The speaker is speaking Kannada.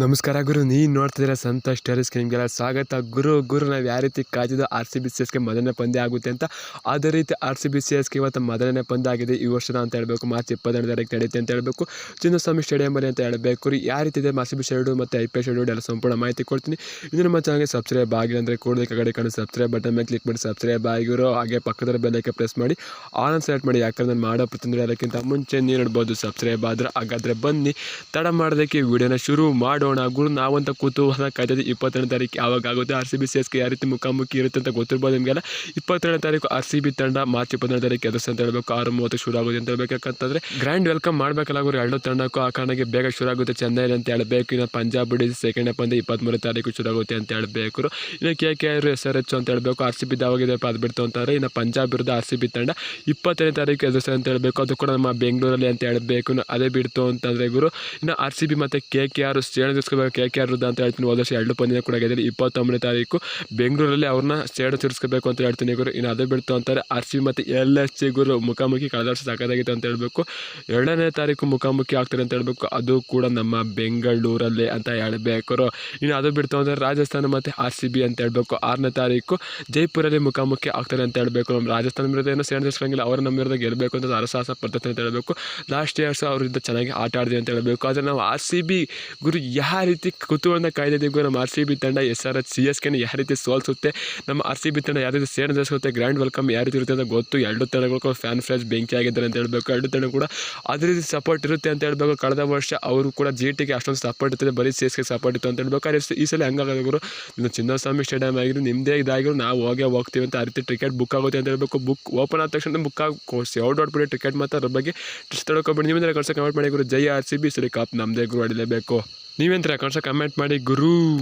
ನಮಸ್ಕಾರ ಗುರು ನೀನು ನೋಡ್ತಿದ್ದೀರ ಸಂತೋಷ್ ಟೆರಿಸ್ಗೆ ನಿಮಗೆಲ್ಲ ಸ್ವಾಗತ. ಗುರು ಗುರು, ನಾವು ಯಾವ ರೀತಿ ಕಾಯ್ದಿದ್ದು ಆರ್ ಸಿ ಬಿ ಸಿ ಎಸ್ಗೆ ಮೊದಲನೇ ಪಂದ್ಯ ಆಗುತ್ತೆ ಅಂತ. ಅದೇ ರೀತಿ ಆರ್ ಸಿ ಬಿ ಸಿ ಎಸ್ಗೆ ಇವತ್ತು ಮೊದಲನೇ ಪಂದ್ಯ ಆಗಿದೆ ಈ ವರ್ಷದ ಅಂತ ಹೇಳಬೇಕು. ಮಾರ್ಚ್ ಇಪ್ಪತ್ತೆರಡು ತಾರೀಕು ನಡೆಯುತ್ತೆ ಅಂತ ಹೇಳಬೇಕು. ಚಿನ್ನಸ್ವಾಮಿ ಸ್ಟೇಡಿಯಮಲ್ಲಿ ಅಂತ ಹೇಳಬೇಕು. ರೀ ಯಾವ ರೀತಿ ಇದೆ ಆರ್ ಬಿ ಶೆಡ್ಯೂಲ್ ಮತ್ತು ಐ ಪಿ ಶೆಡ್ಯೂಲ್ ಎಲ್ಲ ಸಂಪೂರ್ಣ ಮಾಹಿತಿ ಕೊಡ್ತೀನಿ. ಇದು ನಮ್ಮ ಚಾನಲ್ಗೆ ಸಬ್ಸ್ಕ್ರೈಬ್ ಆಗಿಲ್ಲ ಅಂದರೆ ಕೂಡಲೇ ಕಡೆ ಕಡೆ ಸಬ್ಸ್ಕ್ರೈಬ್ ಬಟನ್ ಮೇಲೆ ಕ್ಲಿಕ್ ಮಾಡಿ. ಸಬ್ಸ್ಕ್ರೈಬ್ ಆಗಿರೋ ಹಾಗೆ ಪಕ್ಕದ ಬೆಲ್ಲಕ್ಕೆ ಪ್ರೆಸ್ ಮಾಡಿ. ಆನ್ ಸೆಲೆಕ್ಟ್ ಮಾಡಿ. ಯಾಕಂದ್ರೆ ನಾನು ಮಾಡೋ ಪ್ರತಿನಿಧಿ ಅದಕ್ಕಿಂತ ಮುಂಚೆ ನೀವು ನೋಡ್ಬೋದು. ಸಬ್ಸ್ಕ್ರೈಬ್ ಆದರೆ ಹಾಗಾದರೆ ಬನ್ನಿ. ತಡ ಮಾಡೋದಕ್ಕೆ ವಿಡಿಯೋನ ಶುರು ಮಾಡೋಣ. ಗುರು, ನಾವಂತ ಕುತೂಹಲ ಕಾಯ್ತದೆ ಇಪ್ಪತ್ತೆರಡನೇ ತಾರೀಕು ಯಾವಾಗ ಆಗುತ್ತೆ ಆರ್ ಸಿ ಬಿ ಸಿ ಎಸ್ಗೆ ಯಾವ ರೀತಿ ಮುಖಾಮುಖಿ ಇರುತ್ತೆ ಅಂತ ಗೊತ್ತಿರ್ಬೋದು ನಿಮಗೆಲ್ಲ? ಇಪ್ಪತ್ತೆರಡನೇ ತಾರೀಕು ಆರ್ ಸಿ ಬಿ ತಂಡ ಮಾರ್ಚ್ ಇಪ್ಪತ್ತೆರಡು ತಾರೀಕು ಎದುರಿಸಿ ಅಂತ ಹೇಳಬೇಕು. ಆರು ಮೂವತ್ತು ಶುರು ಆಗುತ್ತೆ ಅಂತ ಹೇಳಬೇಕು. ಯಾಕಂತಂದ್ರೆ ಗ್ರ್ಯಾಂಡ್ ವೆಲ್ಕಮ್ ಮಾಡಬೇಕಲ್ಲ ಗುರು. ಎರಡು ತಂಡಕ್ಕೂ ಆ ಕಾರಣಕ್ಕೆ ಬೇಗ ಶುರು ಆಗುತ್ತೆ. ಚೆನ್ನೈ ಅಂತ ಹೇಳಬೇಕು. ಇನ್ನು ಪಂಜಾಬ್ ಬಿಡಿ ಸೆಕೆಂಡ್ ಪಂದ್ಯ ಇಪ್ಪತ್ತ್ಮೂರು ತಾರೀಕು ಶುರು ಆಗುತ್ತೆ ಅಂತ ಹೇಳಬೇಕು ಇನ್ನು K K R S R H ಅಂತ ಹೇಳಬೇಕು. ಆರ್ ಸಿ ಬಿ ದಾವಾಗಿದೆ ಅದು ಬಿಡ್ತು ಅಂತಂದ್ರೆ ಇನ್ನು ಪಂಜಾಬ್ ವಿರುದ್ಧ ಆರ್ ಸಿ ಬಿ ತಂಡ ಇಪ್ಪತ್ತನೇ ತಾರೀಕು ಎದುರಿಸ ಅಂತ ಹೇಳಬೇಕು. ಅದು ಕೂಡ ನಮ್ಮ ಬೆಂಗಳೂರಲ್ಲಿ ಅಂತ ಹೇಳಬೇಕು. ಅದೇ ಬಿಡ್ತು ಅಂತಂದರೆ ಗುರು. ಇನ್ನು ಆರ್ ಸಿ ಬಿ ಮತ್ತು ಕೆ ಕೆ ಆರ್ ತಿರ್ಸ್ಕೋಬೇಕು ಕೆ ಕೆ ಆರ್ ಅಂತ ಹೇಳ್ತೀನಿ, ಹೋದ ವರ್ಷ ಎರಡು ಪಂದ್ಯ ಕೂಡ ಆಗಿದೆ ಇಪ್ಪತ್ತೊಂಬತ್ತನೇ ತಾರೀಕು ಬೆಂಗಳೂರಲ್ಲಿ ಅವ್ರನ್ನ ಸ್ಟೇಡ್ ತಿರ್ಸ್ಕೋಬೇಕು ಅಂತ ಹೇಳ್ತೀನಿ ಗುರು. ಇನ್ನು ಅದೇ ಬಿಡ್ತು ಅಂತಾರೆ ಆರ್ ಸಿ ಮತ್ತು ಎಲ್ ಎಸ್ ಸಿ ಗುರು. ಮುಖಾಮುಖಿ ಕಳೆದ ವರ್ಷ ಸಾಕಾಗಿತ್ತು ಅಂತ ಹೇಳಬೇಕು. ಎರಡನೇ ತಾರೀಕು ಮುಖಾಮುಖಿ ಆಗ್ತಾರೆ ಅಂತ ಹೇಳಬೇಕು. ಅದು ಕೂಡ ನಮ್ಮ ಬೆಂಗಳೂರಲ್ಲಿ ಅಂತ ಹೇಳಬೇಕು ಇನ್ನು ಅದು ಬಿಡ್ತು ಅಂದರೆ ರಾಜಸ್ಥಾನ ಮತ್ತು ಆರ್ ಸಿ ಬಿ ಅಂತ ಹೇಳಬೇಕು. ಆರನೇ ತಾರೀಕು ಜೈಪುರಲ್ಲಿ ಮುಖಾಮುಖಿ ಆಗ್ತಾರೆ ಅಂತ ಹೇಳಬೇಕು. ನಮ್ಮ ರಾಜಸ್ಥಾನ ವಿರುದ್ಧ ಏನೋ ಸೇರಿಸಿರಂಗಿಲ್ಲ ಅವರು ನಮ್ಮ ವಿರುದ್ಧ ಗೆಲ್ಲಬೇಕು ಅಂತ ಅರಸಾಹಸ ಪದ್ಧತಿ ಅಂತ ಹೇಳಬೇಕು. ಲಾಸ್ಟ್ ಇಯರ್ಸ್ ಅವರಿಂದ ಚೆನ್ನಾಗಿ ಆಟ ಆಡಿದೆ ಅಂತ ಹೇಳಬೇಕು. ಆದರೆ ನಾವು ಆರ್ ಸಿ ಬಿ ಗುರು ಯಾವ ರೀತಿ ಕುತೂಹಲನ ಕಾಯ್ದೆ ಗುರು ನಮ್ಮ ಆರ್ ಸಿ ಬಿ ತಂಡ S R H C S ಕೆನ ಯಾವ ರೀತಿ ಸೋಲ್ಸುತ್ತೆ. ನಮ್ಮ ಆರ್ ಸಿ ಬಿ ತಂಡ ಯಾವ ರೀತಿ ಸೇರಿಸುತ್ತೆ ಗ್ರ್ಯಾಂಡ್ ವೆಲ್ಕಮ್ ಯಾವ ರೀತಿ ಇರುತ್ತೆ ಅಂತ ಗೊತ್ತು. ಎರಡು ತಂಡಗಳು ಫ್ಯಾನ್ ಫ್ರೆಶ್ ಬೆಂಕಿ ಆಗಿದ್ದಾರೆ ಅಂತ ಹೇಳಬೇಕು. ಎರಡು ತಂಡ ಕೂಡ ಅದೇ ರೀತಿ ಸಪೋರ್ಟ್ ಇರುತ್ತೆ ಅಂತ ಹೇಳಬೇಕು. ಕಳೆದ ವರ್ಷ ಅವರು ಕೂಡ ಜಿ ಟಿಗೆ ಅಷ್ಟೊಂದು ಸಪೋರ್ಟ್ ಇರ್ತದೆ. ಬರೀ ಸಿ ಎಸ್ಗೆ ಸಪೋರ್ಟ್ ಇತ್ತು ಅಂತ ಹೇಳಬೇಕು. ಆದರೆ ಈ ಸಲ ಹಂಗಾಗಲ್ಲ ಗುರು, ಇನ್ನು ಚಿನ್ನಸ್ವಾಮಿ ಸ್ಟೇಡಿಯಂ ಆಗಿರು ನಿಮ್ಮದೇ ಇದಾಗಿರು ನಾವು ಹೋಗೇ ಹೋಗ್ತೀವಿ ಅಂತ ಆ ರೀತಿ ಟಿಕೆಟ್ ಬುಕ್ ಆಗುತ್ತೆ ಅಂತ ಹೇಳಬೇಕು. ಬುಕ್ ಓಪನ್ ಆದ ತಕ್ಷಣ ಬುಕ್ ಆಗಿ ಡೌಟ್ ಬಿಟ್ಟು ಟಿಕೆಟ್ ಮಾತ್ರ ಅದ್ರ ಬಗ್ಗೆ ತಡ್ಕೊಬಿಡಿ ನಿಮ್ಮಿಂದ ಕಳ್ಸೋ ಕಮೆಂಟ್ ಮಾಡಿ ಗುರು. ಜೈ ಆರ್ ಸಿ ಬಿ ಸರಿ ಕಾಪ್ ನಮ್ಮದೇ ಗುರು ಹೊಡಿಲೇಬೇಕು ನೀವೇಂತರ ಕಮೆಂಟ್ ಮಾಡಿ ಗುರು.